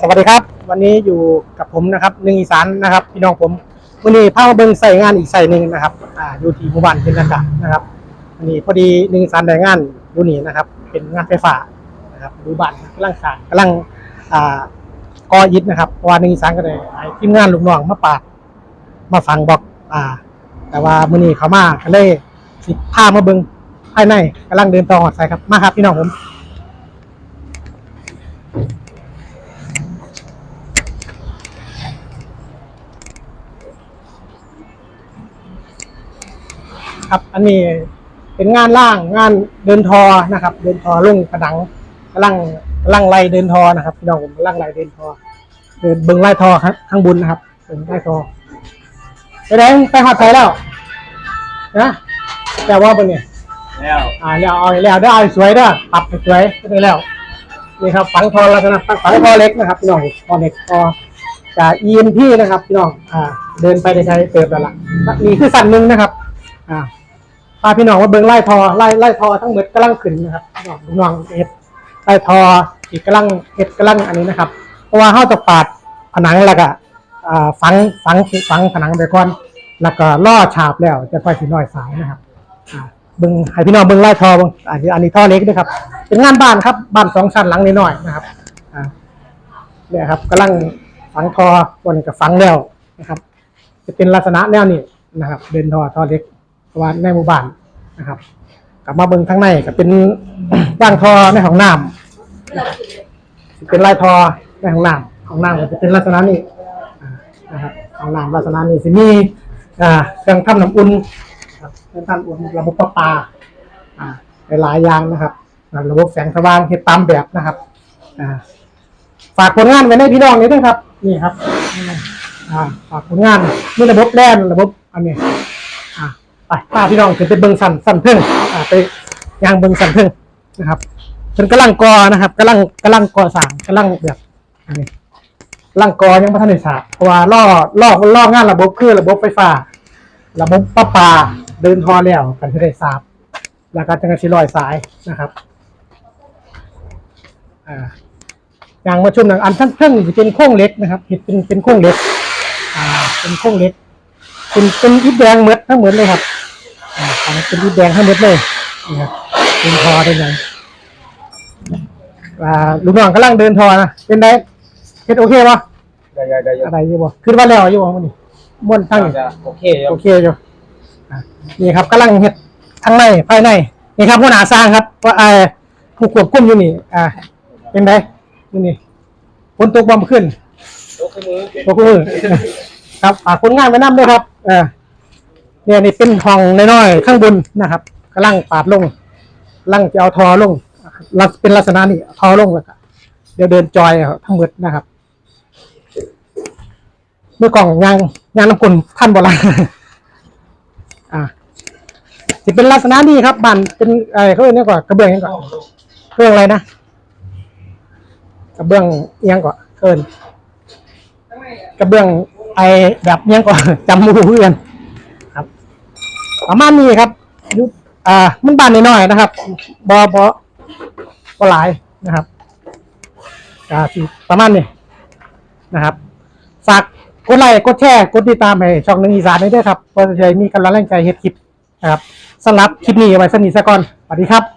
สวัสดีครับ วันนี้อยู่กับผมนะครับหนึ่งอีสานนะครับพี่น้องผมวันนี้พามาเบิ่งใส่งานอีกใส่หนึ่งนะครับอ่าอยู่ที่หมู่บ้านเป็นอากาศนะครับวันนี้พอดีหนึ่งอีสานได้งานอยู่นี่นะครับ เป็นงานไฟฟ้านะครับดูบ้านกำลังสร้างกำลังอ่าก่ออิฐนะครับเพราะว่าหนึ่งอีสานก็เลยให้ทีมงานลูกน้องมาปาดมาฟังบอกอ่า แต่ว่ามื้อนี้เขามาก็เลยสิพามาเบิ่งภายในกำลังเดินต่อหอดใส่ครับมาครับพี่น้องผม ครับ อันนี้เป็นงานล่างงานเดินทอนะครับ เดินทอลงกระดังกำลังกำลังไล่เดินทอนะครับพี่น้องผมกำลังไล่เดินทอเดินเบิ้งไล่ทอครับข้างบนนะครับเบิ้งไล่ทอไปไหนไปหอดใส่แล้วนะแต่ว่าเป็นไงแล้วอ่าแล้วเอาให้แล้วได้เอาให้สวยเด้อปรับให้สวยก็ได้แล้วนี่ครับฝังทอลักษณะฝังทอเล็กนะครับพี่น้องทอเล็กทอจาก EMP นะครับพี่น้องอ่า เดินไปได้ใช้เติมแล้วล่ะนี่คือสั่นหนึ่งนะครับ อ่า พาพี่น้องมาเบิ่งไล่ทอไล่ไล่ทอทั้งหมดกำลังขึ้นนะครับน้องเอ็ดไล่ทออีกกำลังเอ็ดกำลังอันนี้นะครับ เพราะว่าเข้าจะปาดผนังแล้วก็ฝังฝังฝังผนังไปก่อนแล้วก็ล่อฉาบแล้วจะค่อยสิน้อยสายนะครับเบิ่งให้พี่น้องเบิ่งไล่ทอเบิ่งอันนี้อันนี้ท่อเล็กด้วยครับ เป็นงานบ้านครับบ้านสองชั้นหลังน้อยนะครับเนี่ยครับกำลังฝังทอบนกับฝังแล้วนะครับ จะเป็นลักษณะแนวนี้นะครับ เดินทอทอเล็ก ว่าในหมู่บ้านนะครับกลับมาเบิ่งข้างในก็เป็นย่างทอในห้องน้ำเป็นลายทอในห้องน้ำห้องน้ำก็จะเป็นลักษณะนี้นะครับห้องน้ำลักษณะนี้สิมีอ่าเครื่องทำน้ำอุ่นครับเครื่องทำน้ำอุ่นระบบประปาอ่าหลายอย่างนะครับระบบแสงสว่างเฮ็ดตามแบบนะครับอ่าฝากผลงานไว้ในพี่น้องนี้ด้วยครับ นี่ครับอ่าฝากผลงานมีระบบแล่นระบบอันนี้อ่า ไปป้าพี่น้องขึ้นไปเบิงสันสันเพิ่งอ่าไปยางเบิงสันเพิ่งนะครับเพิ่นกำลังกอนะครับกำลังกำลังกอสางกำลังแบบนี้กำลังกอยังพัฒนาศาสตร์เพราะว่าล่อล่อล่องานระบบคือระบบไฟฟ้า ระบบประปาเดินทอแล้วกันจะได้ทราบแล้วก็จังสิลอยสายนะครับอ่าอย่างมาชมหนังอันทั้งเพิ่งเป็นโค้งเล็กนะครับเห็ดเป็นเป็นโค้งเล็ก อ่า เป็นโค้งเล็ก เป็นเป็นอิฐแดงเหมือนทั้งเหมือนเลยครับ เป็นอิฐแดงทั้งหมดเลยนี่ครับเป็นทอได้ไงอ่าลูกน้องกำลังเดินทอนะเป็นไงเฮ็ดโอเคปะได้ได้ได้อะไรอยู่บ่ขึ้นว่าแล้วอยู่บ่มื้อนี้ม่วนทั้งนี้จะโอเคครับโอเคอยู่อะนี่ครับกำลังเฮ็ดทั้งในภายในนี่ครับหัวหน้าสร้างครับว่าเอ่อผู้ควบคุมอยู่นี่ อ่า เป็นไงอยู่นี่ฝนตกบ่มาขึ้นยกมือตกมือครับฝากผลงานไว้นํด้วยครับเออ เนี่ยนี่เป็นห้องน้อยๆข้างบนนะครับกำลังปาดลงลังจะเอาทอลงลักเป็นลักษณะนี้ทอลงแล้วก็เดี๋ยวเดินจอยเอาทั้งหมดนะครับเมื่อกล่องยางยางน้ำกลท่านโบราณอ่าจะเป็นลักษณะนี้ครับบันเป็นอะไรเขาเรียกนี่ก่อนกระเบื้องยังก่อนเครื่องอะไรนะกระเบื้องเอียงก่อนเคินกระเบื้องไอแบบเอียงก่อนจำมูเพื่อน ประมาณนี้ครับยุบอ่า มันบานน้อยๆนะครับบอบอบอหลายนะครับอ่าสีประมาณนี้นะครับฝากกดไลค์กดแชร์กดติดตามให้ช่องหนึ่งอีสานได้ด้วยครับเพื่อจะได้มีกำลังแรงใจเฮ็ดคลิปนะครับสำหรับคลิปนี้เอาไว้สนิทซะก่อนสวัสดีครับ